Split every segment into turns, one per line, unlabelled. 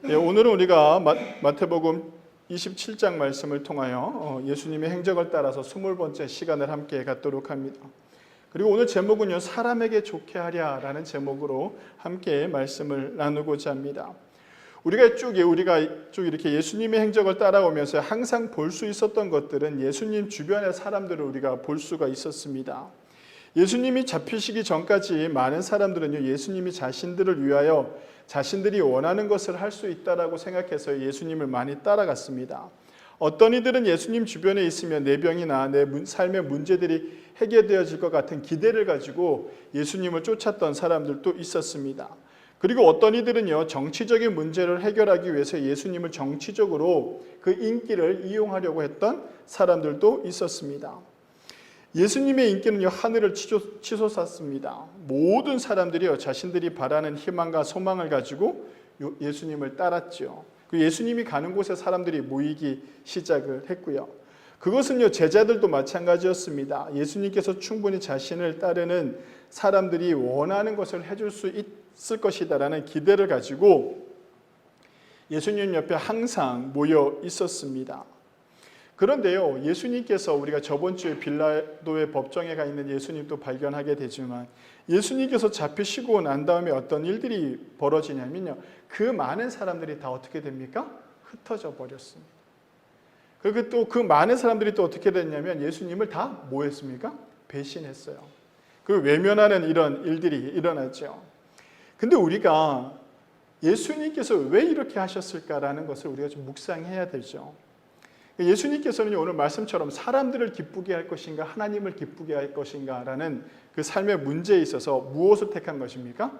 네, 오늘은 우리가 마, 마태복음 27장 말씀을 통하여 어, 예수님의 행적을 따라서 20번째 시간을 함께 갖도록 합니다. 그리고 오늘 제목은요 사람에게 좋게 하랴라는 제목으로 함께 말씀을 나누고자 합니다. 우리가 쭉 우리가 쭉 이렇게 예수님의 행적을 따라오면서 항상 볼 수 있었던 것들은 예수님 주변의 사람들을 우리가 볼 수가 있었습니다. 예수님이 잡히시기 전까지 많은 사람들은요 예수님이 자신들을 위하여 자신들이 원하는 것을 할 수 있다라고 생각해서 예수님을 많이 따라갔습니다. 어떤 이들은 예수님 주변에 있으면 내 병이나 내 삶의 문제들이 해결되어질 것 같은 기대를 가지고 예수님을 쫓았던 사람들도 있었습니다. 그리고 어떤 이들은요 정치적인 문제를 해결하기 위해서 예수님을 정치적으로 그 인기를 이용하려고 했던 사람들도 있었습니다. 예수님의 인기는요 하늘을 치솟, 치솟았습니다. 모든 사람들이요 자신들이 바라는 희망과 소망을 가지고 예수님을 따랐죠. 그 예수님이 가는 곳에 사람들이 모이기 시작을 했고요. 그것은요 제자들도 마찬가지였습니다. 예수님께서 충분히 자신을 따르는 사람들이 원하는 것을 해줄 수 있을 것이다라는 기대를 가지고 예수님 옆에 항상 모여 있었습니다. 그런데요, 예수님께서 우리가 저번 주에 빌라도의 법정에 가 있는 예수님도 발견하게 되지만 예수님께서 잡히시고 난 다음에 어떤 일들이 벌어지냐면요. 그 많은 사람들이 다 어떻게 됩니까? 흩어져 버렸습니다. 그리고 또 그 많은 사람들이 또 어떻게 됐냐면 예수님을 다 뭐 했습니까? 배신했어요. 그 외면하는 이런 일들이 일어났죠. 근데 우리가 예수님께서 왜 이렇게 하셨을까라는 것을 우리가 좀 묵상해야 되죠. 예수님께서는 오늘 말씀처럼 사람들을 기쁘게 할 것인가 하나님을 기쁘게 할 것인가라는 그 삶의 문제에 있어서 무엇을 택한 것입니까?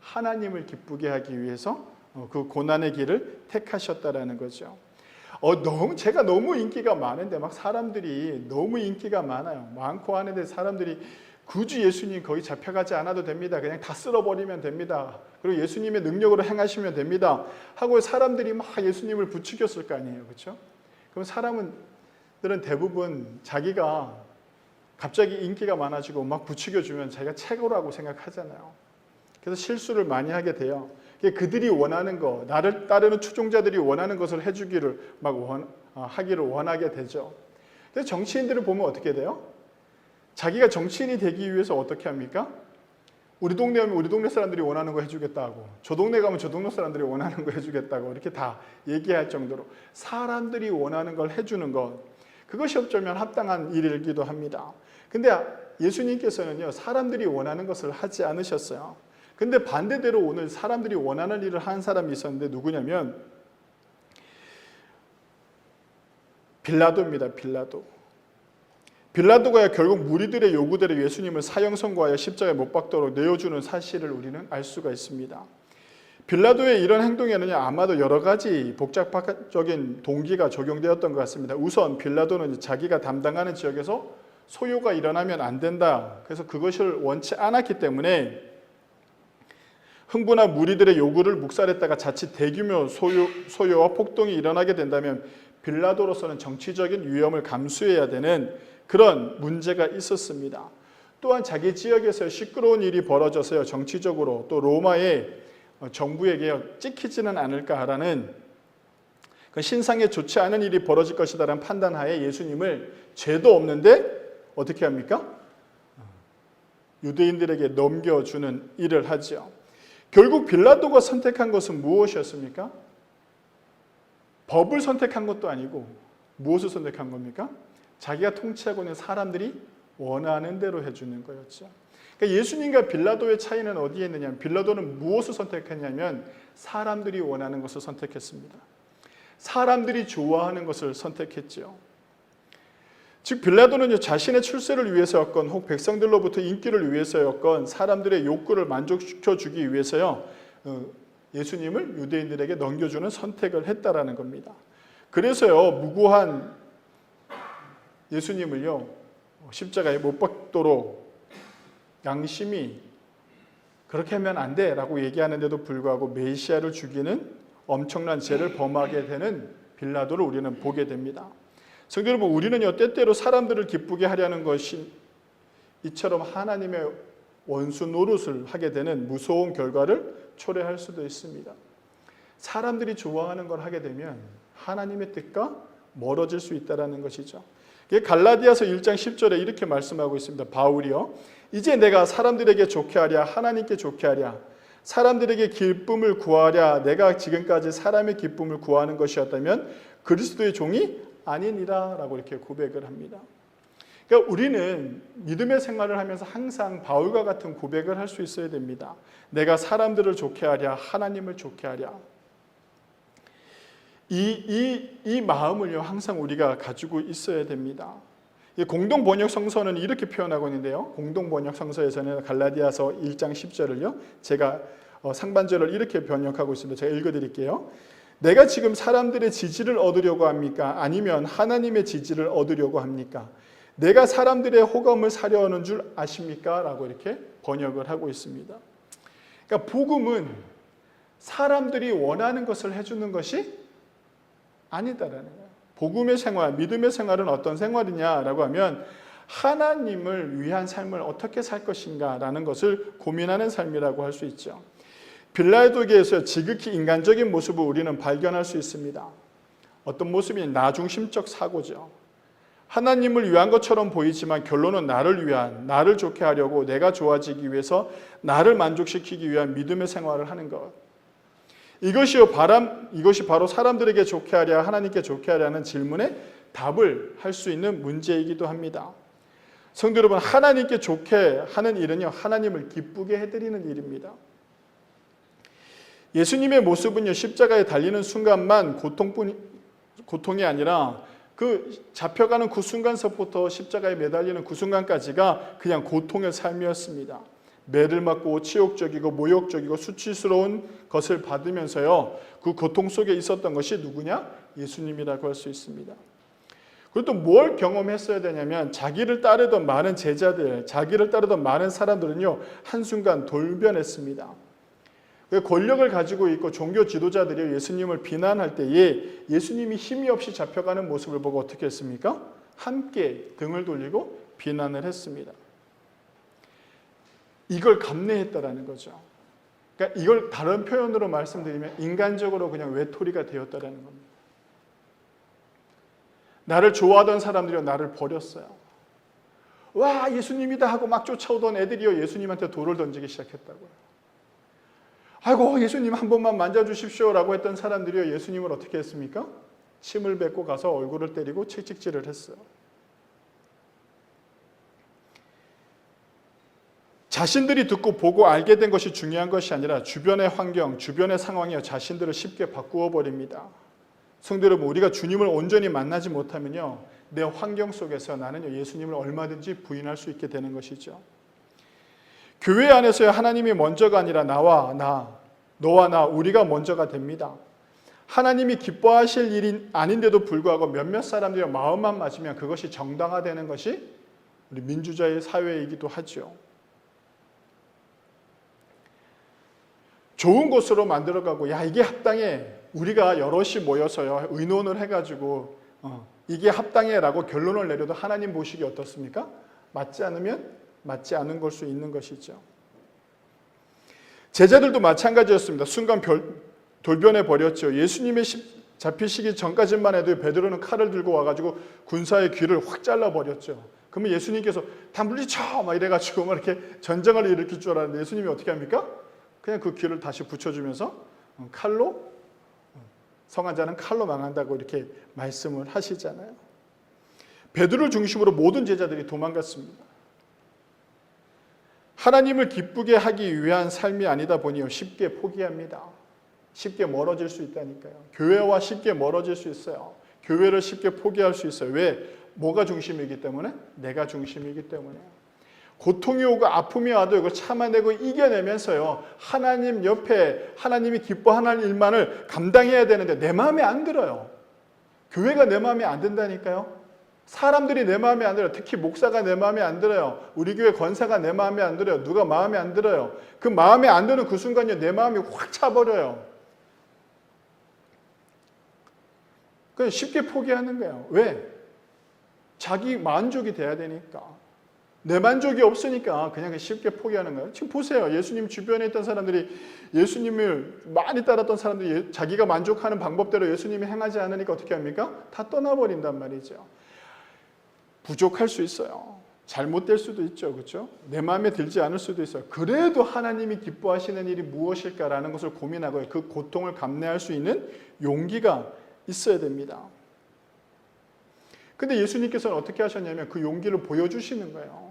하나님을 기쁘게 하기 위해서 그 고난의 길을 택하셨다라는 거죠. 어, 너무 제가 너무 인기가 많은데 막 사람들이 너무 인기가 많아요. 많고 하는데 사람들이 굳이 예수님 거기 잡혀가지 않아도 됩니다. 그냥 다 쓸어버리면 됩니다. 그리고 예수님의 능력으로 행하시면 됩니다. 하고 사람들이 막 예수님을 부추겼을 거 아니에요. 그렇죠? 그럼 사람들은 대부분 자기가 갑자기 인기가 많아지고 막 부추겨주면 자기가 최고라고 생각하잖아요. 그래서 실수를 많이 하게 돼요. 그들이 원하는 거, 나를 따르는 추종자들이 원하는 것을 해주기를 막 원, 하기를 원하게 되죠. 그래서 정치인들을 보면 어떻게 돼요? 자기가 정치인이 되기 위해서 어떻게 합니까? 우리 동네 오면 우리 동네 사람들이 원하는 거 해주겠다고 저 동네 가면 저 동네 사람들이 원하는 거 해주겠다고 이렇게 다 얘기할 정도로 사람들이 원하는 걸 해주는 것 그것이 어쩌면 합당한 일이기도 합니다. 근데 예수님께서는요 사람들이 원하는 것을 하지 않으셨어요. 근데 반대대로 오늘 사람들이 원하는 일을 한 사람이 있었는데 누구냐면 빌라도입니다. 빌라도. 빌라도가 결국 무리들의 요구대로 예수님을 사형 선고하여 십자가에 못 박도록 내어주는 사실을 우리는 알 수가 있습니다. 빌라도의 이런 행동에는 아마도 여러 가지 복잡적인 동기가 적용되었던 것 같습니다. 우선 빌라도는 자기가 담당하는 지역에서 소요가 일어나면 안 된다. 그래서 그것을 원치 않았기 때문에 흥분한 무리들의 요구를 묵살했다가 자칫 대규모 소요, 소요와 폭동이 일어나게 된다면 빌라도로서는 정치적인 위험을 감수해야 되는 그런 문제가 있었습니다. 또한 자기 지역에서 시끄러운 일이 벌어져서요 정치적으로 또 로마의 정부에게 찍히지는 않을까라는 그 신상에 좋지 않은 일이 벌어질 것이다라는 판단하에 예수님을 죄도 없는데 어떻게 합니까? 유대인들에게 넘겨주는 일을 하죠. 결국 빌라도가 선택한 것은 무엇이었습니까? 법을 선택한 것도 아니고 무엇을 선택한 겁니까? 자기가 통치하고 있는 사람들이 원하는 대로 해주는 거였죠. 그러니까 예수님과 빌라도의 차이는 어디에 있느냐? 빌라도는 무엇을 선택했냐면 사람들이 원하는 것을 선택했습니다. 사람들이 좋아하는 것을 선택했죠. 즉 빌라도는 자신의 출세를 위해서였건 혹 백성들로부터 인기를 위해서였건 사람들의 욕구를 만족시켜 주기 위해서요 예수님을 유대인들에게 넘겨주는 선택을 했다라는 겁니다. 그래서요 무고한 예수님을요 십자가에 못 박도록 양심이 그렇게 하면 안 돼라고 얘기하는데도 불구하고 메시아를 죽이는 엄청난 죄를 범하게 되는 빌라도를 우리는 보게 됩니다. 성도 여러분, 우리는요 때때로 사람들을 기쁘게 하려는 것이 이처럼 하나님의 원수 노릇을 하게 되는 무서운 결과를 초래할 수도 있습니다. 사람들이 좋아하는 걸 하게 되면 하나님의 뜻과 멀어질 수 있다라는 것이죠. 이게 갈라디아서 1장 10절에 이렇게 말씀하고 있습니다. 바울이요. 이제 내가 사람들에게 좋게 하랴 하나님께 좋게 하랴 사람들에게 기쁨을 구하랴 내가 지금까지 사람의 기쁨을 구하는 것이었다면 그리스도의 종이 아니니라라고 이렇게 고백을 합니다. 그러니까 우리는 믿음의 생활을 하면서 항상 바울과 같은 고백을 할 수 있어야 됩니다. 내가 사람들을 좋게 하랴 하나님을 좋게 하랴 이, 이, 이 마음을요, 항상 우리가 가지고 있어야 됩니다. 공동 번역 성서는 이렇게 표현하고 있는데요. 공동 번역 성서에서는 갈라디아서 1장 10절을요. 제가 어, 상반절을 이렇게 번역하고 있습니다. 제가 읽어 드릴게요. 내가 지금 사람들의 지지를 얻으려고 합니까? 아니면 하나님의 지지를 얻으려고 합니까? 내가 사람들의 호감을 사려 하는 줄 아십니까? 라고 이렇게 번역을 하고 있습니다. 그러니까 복음은 사람들이 원하는 것을 해주는 것이 아니다라는 거예요. 복음의 생활, 믿음의 생활은 어떤 생활이냐라고 하면 하나님을 위한 삶을 어떻게 살 것인가라는 것을 고민하는 삶이라고 할 수 있죠. 빌라도교에서 지극히 인간적인 모습을 우리는 발견할 수 있습니다. 어떤 모습이 나 중심적 사고죠. 하나님을 위한 것처럼 보이지만 결론은 나를 위한, 나를 좋게 하려고 내가 좋아지기 위해서 나를 만족시키기 위한 믿음의 생활을 하는 것. 이것이요 바람 이것이 바로 사람들에게 좋게 하랴 하나님께 좋게 하랴는 질문에 답을 할 수 있는 문제이기도 합니다. 성도 여러분 하나님께 좋게 하는 일은요 하나님을 기쁘게 해드리는 일입니다. 예수님의 모습은요 십자가에 달리는 순간만 고통뿐 고통이 아니라 그 잡혀가는 그 순간서부터 십자가에 매달리는 그 순간까지가 그냥 고통의 삶이었습니다. 매를 맞고 치욕적이고 모욕적이고 수치스러운 것을 받으면서요. 그 고통 속에 있었던 것이 누구냐? 예수님이라고 할 수 있습니다. 그리고 또 뭘 경험했어야 되냐면 자기를 따르던 많은 제자들, 자기를 따르던 많은 사람들은요. 한순간 돌변했습니다. 그 권력을 가지고 있고 종교 지도자들이 예수님을 비난할 때에 예수님이 힘이 없이 잡혀가는 모습을 보고 어떻게 했습니까? 함께 등을 돌리고 비난을 했습니다. 이걸 감내했다라는 거죠. 그러니까 이걸 다른 표현으로 말씀드리면 인간적으로 그냥 외톨이가 되었다라는 겁니다. 나를 좋아하던 사람들이 나를 버렸어요. 와 예수님이다 하고 막 쫓아오던 애들이요 예수님한테 돌을 던지기 시작했다고요. 아이고 예수님 한 번만 만져주십시오 라고 했던 사람들이요 예수님을 어떻게 했습니까? 침을 뱉고 가서 얼굴을 때리고 채찍질을 했어요. 자신들이 듣고 보고 알게 된 것이 중요한 것이 아니라 주변의 환경, 주변의 상황이 자신들을 쉽게 바꾸어 버립니다. 성도 여러분, 우리가 주님을 온전히 만나지 못하면요, 내 환경 속에서 나는 예수님을 얼마든지 부인할 수 있게 되는 것이죠. 교회 안에서의 하나님이 먼저가 아니라 나와 나, 너와 나, 우리가 먼저가 됩니다. 하나님이 기뻐하실 일이 아닌데도 불구하고 몇몇 사람들의 마음만 맞으면 그것이 정당화되는 것이 우리 민주주의 사회이기도 하죠. 좋은 곳으로 만들어가고 야 이게 합당해 우리가 여럿이 모여서요 의논을 해가지고 어, 이게 합당해라고 결론을 내려도 하나님 보시기 어떻습니까? 맞지 않으면 맞지 않은 걸 수 있는 것이죠. 제자들도 마찬가지였습니다. 순간 별, 돌변해 버렸죠. 예수님의 잡히시기 전까지만 해도 베드로는 칼을 들고 와가지고 군사의 귀를 확 잘라 버렸죠. 그러면 예수님께서 다 물리쳐 막 이래가지고 막 이렇게 전쟁을 일으킬 줄 알았는데 예수님이 어떻게 합니까? 그냥 그 귀를 다시 붙여주면서 칼로 성한 자는 칼로 망한다고 이렇게 말씀을 하시잖아요. 베드로를 중심으로 모든 제자들이 도망갔습니다. 하나님을 기쁘게 하기 위한 삶이 아니다 보니 쉽게 포기합니다. 쉽게 멀어질 수 있다니까요. 교회와 쉽게 멀어질 수 있어요. 교회를 쉽게 포기할 수 있어요. 왜? 뭐가 중심이기 때문에? 내가 중심이기 때문에요. 고통이 오고 아픔이 와도 이걸 참아내고 이겨내면서요. 하나님 옆에 하나님이 기뻐하는 일만을 감당해야 되는데 내 마음에 안 들어요. 교회가 내 마음에 안 든다니까요. 사람들이 내 마음에 안 들어요. 특히 목사가 내 마음에 안 들어요. 우리 교회 권사가 내 마음에 안 들어요. 누가 마음에 안 들어요. 그 마음에 안 드는 그 순간에 내 마음이 확 차버려요. 그냥 쉽게 포기하는 거예요. 왜? 자기 만족이 돼야 되니까. 내 만족이 없으니까 그냥 쉽게 포기하는 거예요. 지금 보세요. 예수님 주변에 있던 사람들이 예수님을 많이 따랐던 사람들이 예- 자기가 만족하는 방법대로 예수님이 행하지 않으니까 어떻게 합니까? 다 떠나버린단 말이죠. 부족할 수 있어요. 잘못될 수도 있죠. 그렇죠? 내 마음에 들지 않을 수도 있어요. 그래도 하나님이 기뻐하시는 일이 무엇일까라는 것을 고민하고 그 고통을 감내할 수 있는 용기가 있어야 됩니다. 근데 예수님께서는 어떻게 하셨냐면 그 용기를 보여주시는 거예요.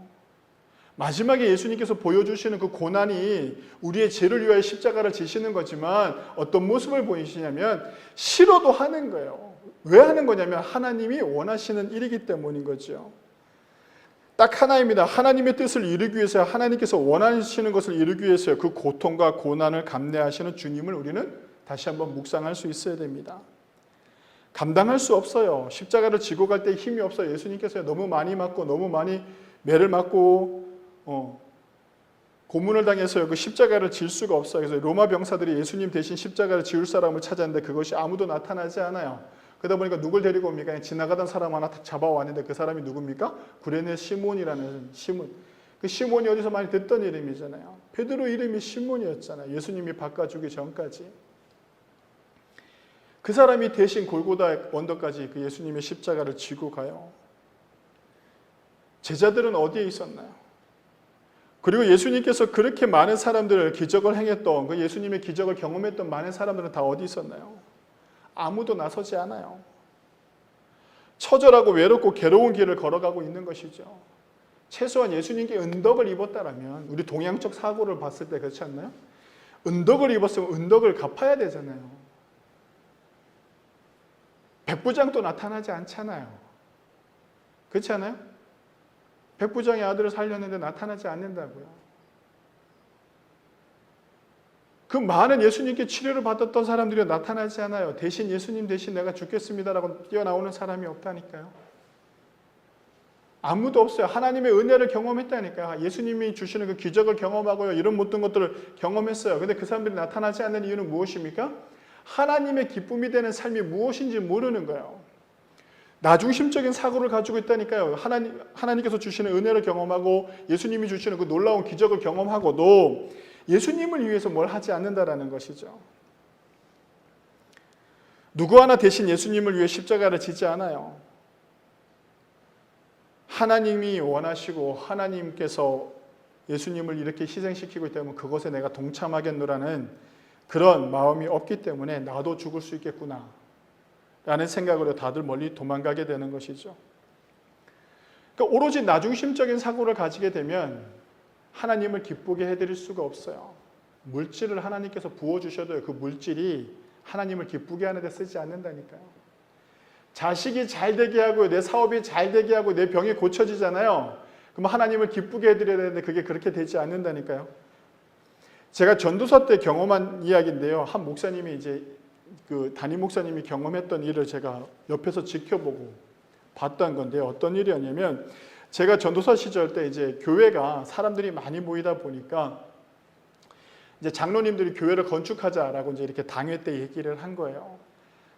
마지막에 예수님께서 보여주시는 그 고난이 우리의 죄를 위하여 십자가를 지시는 거지만 어떤 모습을 보이시냐면 싫어도 하는 거예요. 왜 하는 거냐면 하나님이 원하시는 일이기 때문인 거죠. 딱 하나입니다. 하나님의 뜻을 이루기 위해서 하나님께서 원하시는 것을 이루기 위해서 그 고통과 고난을 감내하시는 주님을 우리는 다시 한번 묵상할 수 있어야 됩니다. 감당할 수 없어요. 십자가를 지고 갈 때 힘이 없어요. 예수님께서 너무 많이 맞고 너무 많이 매를 맞고 어, 고문을 당해서요. 그 십자가를 질 수가 없어요. 그래서 로마 병사들이 예수님 대신 십자가를 지울 사람을 찾았는데 그것이 아무도 나타나지 않아요. 그러다 보니까 누굴 데리고 옵니까? 지나가던 사람 하나 딱 잡아왔는데 그 사람이 누굽니까? 구레네 시몬이라는 시몬. 그 시몬이 어디서 많이 듣던 이름이잖아요. 베드로 이름이 시몬이었잖아요. 예수님이 바꿔주기 전까지. 그 사람이 대신 골고다 언덕까지 그 예수님의 십자가를 지고 가요. 제자들은 어디에 있었나요? 그리고 예수님께서 그렇게 많은 사람들을 기적을 행했던 그 예수님의 기적을 경험했던 많은 사람들은 다 어디 있었나요? 아무도 나서지 않아요. 처절하고 외롭고 괴로운 길을 걸어가고 있는 것이죠. 최소한 예수님께 은덕을 입었다라면 우리 동양적 사고를 봤을 때 그렇지 않나요? 은덕을 입었으면 은덕을 갚아야 되잖아요. 백부장도 나타나지 않잖아요. 그렇지 않아요? 백부장의 아들을 살렸는데 나타나지 않는다고요. 그 많은 예수님께 치료를 받았던 사람들이 나타나지 않아요. 대신 예수님 대신 내가 죽겠습니다라고 뛰어나오는 사람이 없다니까요. 아무도 없어요. 하나님의 은혜를 경험했다니까요. 예수님이 주시는 그 기적을 경험하고요. 이런 모든 것들을 경험했어요. 근데 그 사람들이 나타나지 않는 이유는 무엇입니까? 하나님의 기쁨이 되는 삶이 무엇인지 모르는 거예요. 나중심적인 사고를 가지고 있다니까요. 하나님, 하나님께서 주시는 은혜를 경험하고 예수님이 주시는 그 놀라운 기적을 경험하고도 예수님을 위해서 뭘 하지 않는다라는 것이죠. 누구 하나 대신 예수님을 위해 십자가를 지지 않아요. 하나님이 원하시고 하나님께서 예수님을 이렇게 희생시키고 있다면 그것에 내가 동참하겠노라는 그런 마음이 없기 때문에 나도 죽을 수 있겠구나 라는 생각으로 다들 멀리 도망가게 되는 것이죠. 그러니까 오로지 나중심적인 사고를 가지게 되면 하나님을 기쁘게 해드릴 수가 없어요. 물질을 하나님께서 부어주셔도 그 물질이 하나님을 기쁘게 하는 데 쓰지 않는다니까요. 자식이 잘 되게 하고 내 사업이 잘 되게 하고 내 병이 고쳐지잖아요. 그럼 하나님을 기쁘게 해드려야 되는데 그게 그렇게 되지 않는다니까요. 제가 전도사 때 경험한 이야기인데요. 한 목사님이 이제 그 담임 목사님이 경험했던 일을 제가 옆에서 지켜보고 봤던 건데요. 어떤 일이었냐면 제가 전도사 시절 때 이제 교회가 사람들이 많이 모이다 보니까 이제 장로님들이 교회를 건축하자라고 이제 이렇게 당회 때 얘기를 한 거예요.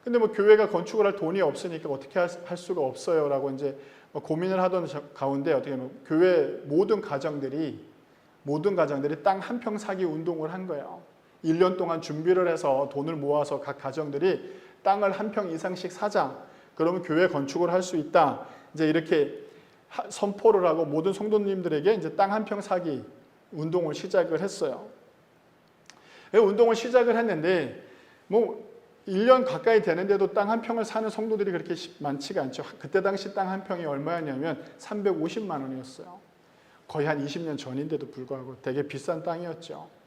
근데 뭐 교회가 건축을 할 돈이 없으니까 어떻게 할 수가 없어요라고 이제 뭐 고민을 하던 가운데 어떻게 보면 교회 모든 가정들이 모든 가정들이 땅 한 평 사기 운동을 한 거예요. 1년 동안 준비를 해서 돈을 모아서 각 가정들이 땅을 한 평 이상씩 사자. 그러면 교회 건축을 할 수 있다. 이제 이렇게 선포를 하고 모든 성도님들에게 이제 땅 한 평 사기 운동을 시작을 했어요. 운동을 시작을 했는데 뭐 1년 가까이 되는데도 땅 한 평을 사는 성도들이 그렇게 많지가 않죠. 그때 당시 땅 한 평이 얼마였냐면 350만 원이었어요. 거의 한 20년 전인데도 불구하고 되게 비싼 땅이었죠.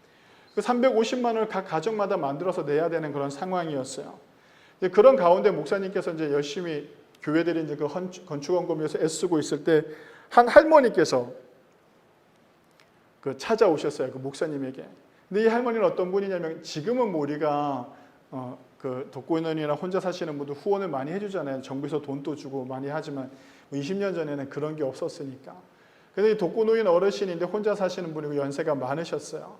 그 350만 원을 각 가정마다 만들어서 내야 되는 그런 상황이었어요. 그런 가운데 목사님께서 이제 열심히 교회들이 이제 그 건축원금 위해서 애쓰고 있을 때 한 할머니께서 그 찾아오셨어요. 그 목사님에게. 근데 이 할머니는 어떤 분이냐면 지금은 뭐 우리가 어, 그 독거인원이나 혼자 사시는 분들 후원을 많이 해주잖아요. 정부에서 돈도 주고 많이 하지만 20년 뭐 전에는 그런 게 없었으니까. 근데 이 독거노인 어르신인데 혼자 사시는 분이고 연세가 많으셨어요.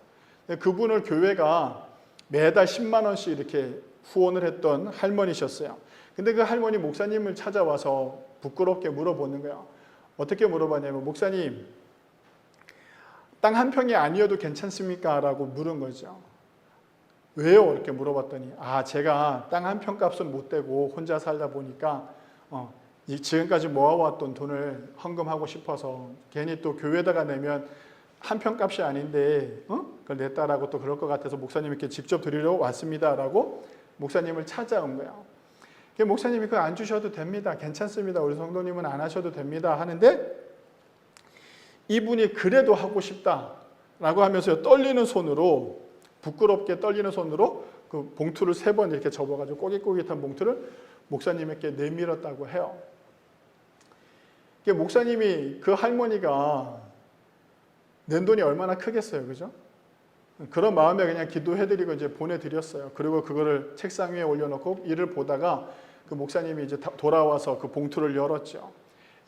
그분을 교회가 매달 10만 원씩 이렇게 후원을 했던 할머니셨어요. 근데 그 할머니 목사님을 찾아와서 부끄럽게 물어보는 거예요. 어떻게 물어봤냐면 목사님 땅 한 평이 아니어도 괜찮습니까? 라고 물은 거죠. 왜요? 이렇게 물어봤더니 아 제가 땅 한 평 값은 못 대고 혼자 살다 보니까 어, 이 지금까지 모아왔던 돈을 헌금하고 싶어서 괜히 또 교회에다가 내면 한 평 값이 아닌데 어? 그걸 냈다라고 또 그럴 것 같아서 목사님께 직접 드리러 왔습니다라고 목사님을 찾아온 거예요. 그 목사님이 그거 안 주셔도 됩니다. 괜찮습니다. 우리 성도님은 안 하셔도 됩니다. 하는데 이분이 그래도 하고 싶다라고 하면서 떨리는 손으로 부끄럽게 떨리는 손으로 그 봉투를 세 번 이렇게 접어가지고 꼬깃꼬깃한 봉투를 목사님에게 내밀었다고 해요. 그 목사님이 그 할머니가 낸 돈이 얼마나 크겠어요, 그죠? 그런 마음에 그냥 기도해드리고 이제 보내드렸어요. 그리고 그거를 책상 위에 올려놓고 이를 보다가 그 목사님이 이제 다- 돌아와서 그 봉투를 열었죠.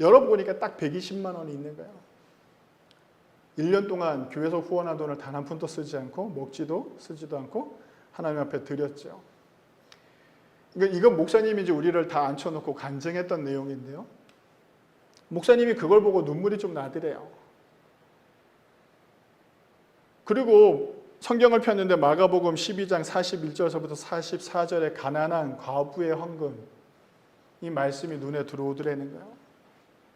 열어보니까 딱 120만 원이 있는 거예요. 1년 동안 교회에서 후원한 돈을 단 한 푼도 쓰지 않고 먹지도 쓰지도 않고 하나님 앞에 드렸죠. 그러니까 이건 목사님이 이제 우리를 다 앉혀놓고 간증했던 내용인데요. 목사님이 그걸 보고 눈물이 좀 나더래요. 그리고 성경을 폈는데 마가복음 12장 41절서부터 44절에 가난한 과부의 헌금 이 말씀이 눈에 들어오더라는 거예요.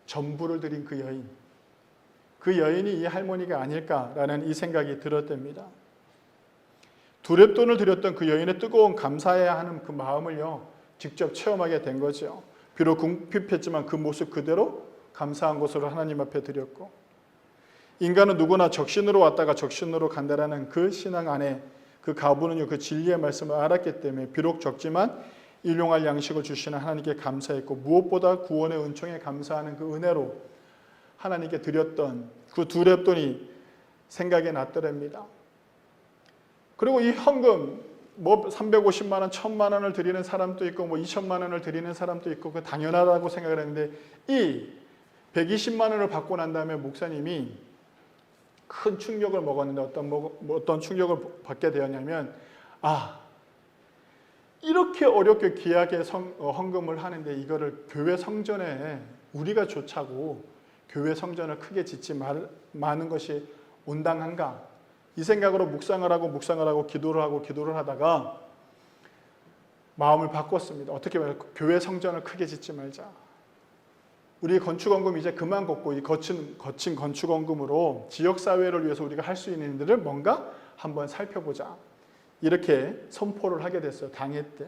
전부를 드린 그 여인. 그 여인이 이 할머니가 아닐까라는 이 생각이 들었답니다. 두렵돈을 드렸던 그 여인의 뜨거운 감사해야 하는 그 마음을요 직접 체험하게 된 거죠. 비록 궁핍했지만 그 모습 그대로 감사한 것으로 하나님 앞에 드렸고 인간은 누구나 적신으로 왔다가 적신으로 간다라는 그 신앙 안에 그 가부는요 그 진리의 말씀을 알았기 때문에 비록 적지만 일용할 양식을 주시는 하나님께 감사했고 무엇보다 구원의 은총에 감사하는 그 은혜로 하나님께 드렸던 그두 랩돈이 생각이 났더랍니다. 그리고 이 현금 뭐 350만 원, 1000만 원을 드리는 사람도 있고 뭐 2천만 원을 드리는 사람도 있고 그 당연하다고 생각을 했는데 이 120만 원을 받고 난 다음에 목사님이 큰 충격을 먹었는데 어떤 뭐, 어떤 충격을 받게 되었냐면 아 이렇게 어렵게 귀하게 성, 어, 헌금을 하는데 이거를 교회 성전에 우리가 좋자고 교회 성전을 크게 짓지 말, 마는 것이 온당한가 이 생각으로 묵상을 하고 묵상을 하고 기도를 하고 기도를 하다가 마음을 바꿨습니다. 어떻게 보면 교회 성전을 크게 짓지 말자. 우리 건축원금 이제 그만 걷고 이 거친 거친 건축원금으로 지역 사회를 위해서 우리가 할 수 있는 일들을 뭔가 한번 살펴보자. 이렇게 선포를 하게 됐어요. 당회 때.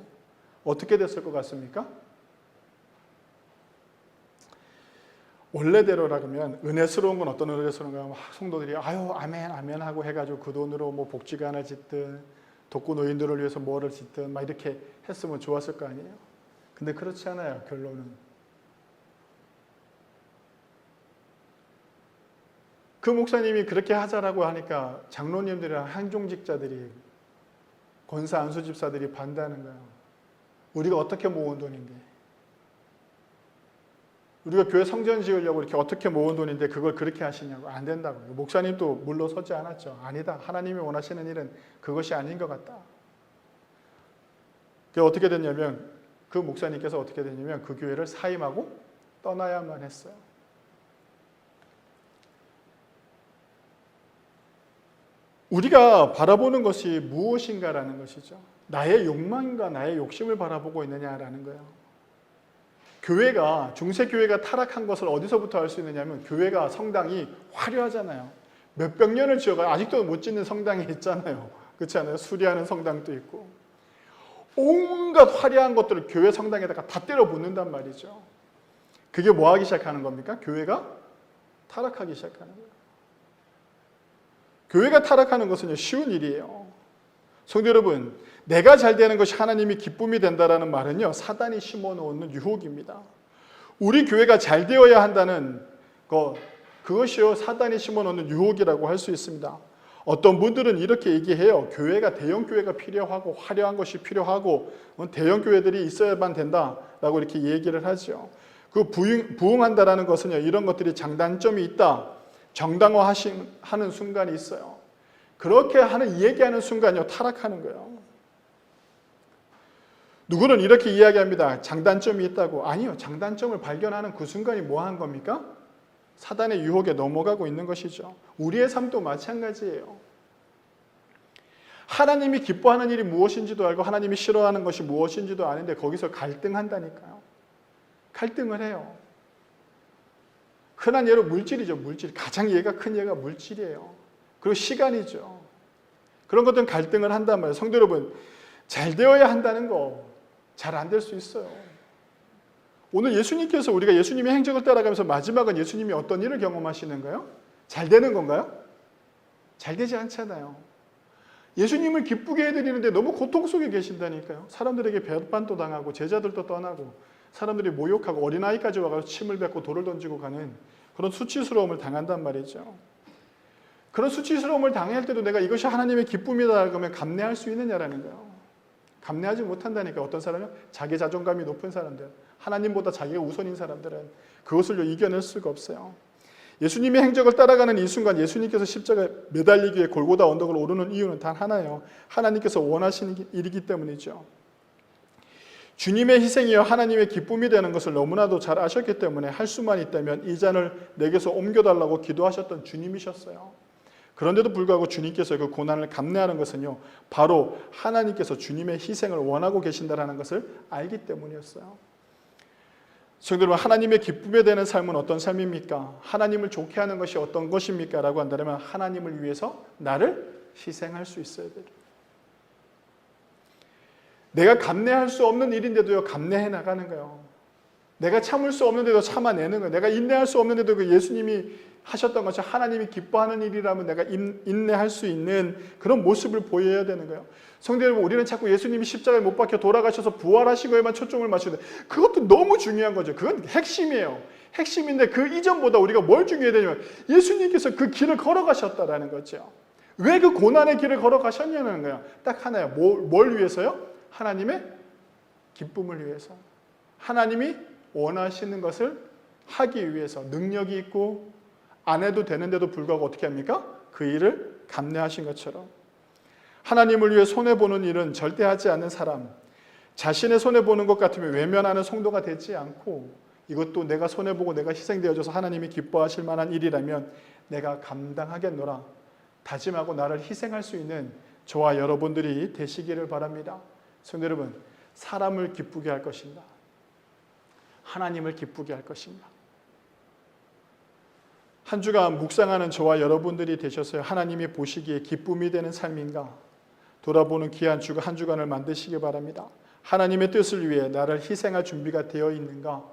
어떻게 됐을 것 같습니까? 원래대로라면 은혜스러운 건 어떤 은혜스러운가 막 성도들이 아유 아멘 아멘 하고 해가지고 그 돈으로 뭐 복지관을 짓든 독거 노인들을 위해서 뭐를 짓든 막 이렇게 했으면 좋았을 거 아니에요. 근데 그렇지 않아요. 결론은 그 목사님이 그렇게 하자라고 하니까 장로님들이랑 행종직자들이 권사 안수 집사들이 반대하는 거예요. 우리가 어떻게 모은 돈인데? 우리가 교회 성전 지으려고 이렇게 어떻게 모은 돈인데 그걸 그렇게 하시냐고. 안 된다고 목사님도 물러서지 않았죠. 아니다. 하나님이 원하시는 일은 그것이 아닌 것 같다. 그 어떻게 됐냐면 그 목사님께서 어떻게 됐냐면 그 교회를 사임하고 떠나야만 했어요 우리가 바라보는 것이 무엇인가라는 것이죠 나의 욕망과 나의 욕심을 바라보고 있느냐라는 거예요 교회가 중세 교회가 타락한 것을 어디서부터 알 수 있느냐면 교회가 성당이 화려하잖아요. 몇백 년을 지어가 아직도 못 짓는 성당이 있잖아요. 그렇지 않아요? 수리하는 성당도 있고 온갖 화려한 것들을 교회 성당에다가 다 때려 붓는단 말이죠. 그게 뭐 하기 시작하는 겁니까? 교회가 타락하기 시작하는 거예요. 교회가 타락하는 것은 쉬운 일이에요. 성도 여러분, 내가 잘 되는 것이 하나님이 기쁨이 된다라는 말은요, 사단이 심어 놓는 유혹입니다. 우리 교회가 잘 되어야 한다는 것, 그것이요, 사단이 심어 놓는 유혹이라고 할 수 있습니다. 어떤 분들은 이렇게 얘기해요. 교회가 대형 교회가 필요하고 화려한 것이 필요하고 어, 대형 교회들이 있어야만 된다라고 이렇게 얘기를 하죠. 그 부흥, 부흥한다라는 것은요, 이런 것들이 장단점이 있다. 정당화하는 순간이 있어요. 그렇게 하는 얘기하는 순간요 타락하는 거예요. 누구는 이렇게 이야기합니다. 장단점이 있다고. 아니요. 장단점을 발견하는 그 순간이 뭐 한 겁니까? 사단의 유혹에 넘어가고 있는 것이죠. 우리의 삶도 마찬가지예요. 하나님이 기뻐하는 일이 무엇인지도 알고 하나님이 싫어하는 것이 무엇인지도 아는데 거기서 갈등한다니까요. 갈등을 해요. 흔한 예로 물질이죠. 물질. 가장 예가 큰 예가 물질이에요. 그리고 시간이죠. 그런 것들은 갈등을 한단 말이에요. 성도 여러분, 잘 되어야 한다는 거 잘 안 될 수 있어요. 오늘 예수님께서 우리가 예수님의 행적을 따라가면서 마지막은 예수님이 어떤 일을 경험하시는가요? 잘 되는 건가요? 잘 되지 않잖아요. 예수님을 기쁘게 해드리는데 너무 고통 속에 계신다니까요. 사람들에게 배반도 당하고 제자들도 떠나고 사람들이 모욕하고 어린아이까지 와서 침을 뱉고 돌을 던지고 가는 그런 수치스러움을 당한단 말이죠. 그런 수치스러움을 당할 때도 내가 이것이 하나님의 기쁨이다 그러면 감내할 수 있느냐라는 거예요. 감내하지 못한다니까 어떤 사람은 자기 자존감이 높은 사람들, 하나님보다 자기가 우선인 사람들은 그것을 이겨낼 수가 없어요. 예수님의 행적을 따라가는 이 순간 예수님께서 십자가에 매달리기 위해 골고다 언덕을 오르는 이유는 단 하나예요. 하나님께서 원하시는 일이기 때문이죠. 주님의 희생이여 하나님의 기쁨이 되는 것을 너무나도 잘 아셨기 때문에 할 수만 있다면 이 잔을 내게서 옮겨달라고 기도하셨던 주님이셨어요. 그런데도 불구하고 주님께서 그 고난을 감내하는 것은요, 바로 하나님께서 주님의 희생을 원하고 계신다라는 것을 알기 때문이었어요. 성도 여러분, 하나님의 기쁨에 되는 삶은 어떤 삶입니까? 하나님을 좋게 하는 것이 어떤 것입니까? 라고 한다면 하나님을 위해서 나를 희생할 수 있어야 돼요. 내가 감내할 수 없는 일인데도요, 감내해 나가는 거예요. 내가 참을 수 없는데도 참아내는 거예요. 내가 인내할 수 없는데도 그 예수님이 하셨던 것이 하나님이 기뻐하는 일이라면 내가 인내할 수 있는 그런 모습을 보여야 되는 거예요. 성도 여러분, 우리는 자꾸 예수님이 십자가에 못 박혀 돌아가셔서 부활하신 거에만 초점을 맞추는데 그것도 너무 중요한 거죠. 그건 핵심이에요. 핵심인데 그 이전보다 우리가 뭘 중요해야 되냐면 예수님께서 그 길을 걸어가셨다라는 거죠. 왜 그 고난의 길을 걸어가셨냐는 거예요. 딱 하나예요. 뭘, 뭘 위해서요? 하나님의 기쁨을 위해서. 하나님이 원하시는 것을 하기 위해서 능력이 있고 안 해도 되는데도 불구하고 어떻게 합니까? 그 일을 감내하신 것처럼 하나님을 위해 손해 보는 일은 절대 하지 않는 사람 자신의 손해 보는 것 같으면 외면하는 성도가 되지 않고 이것도 내가 손해 보고 내가 희생되어져서 하나님이 기뻐하실 만한 일이라면 내가 감당하겠노라 다짐하고 나를 희생할 수 있는 저와 여러분들이 되시기를 바랍니다. 성도 여러분, 사람을 기쁘게 할 것인가? 하나님을 기쁘게 할 것인가? 한 주간 묵상하는 저와 여러분들이 되셔서요. 하나님이 보시기에 기쁨이 되는 삶인가? 돌아보는 귀한 주가 한 주간을 만드시기 바랍니다. 하나님의 뜻을 위해 나를 희생할 준비가 되어 있는가?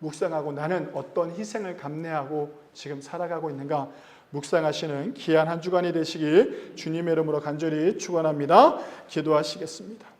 묵상하고 나는 어떤 희생을 감내하고 지금 살아가고 있는가? 묵상하시는 귀한 한 주간이 되시길 주님의 이름으로 간절히 축원합니다. 기도하시겠습니다.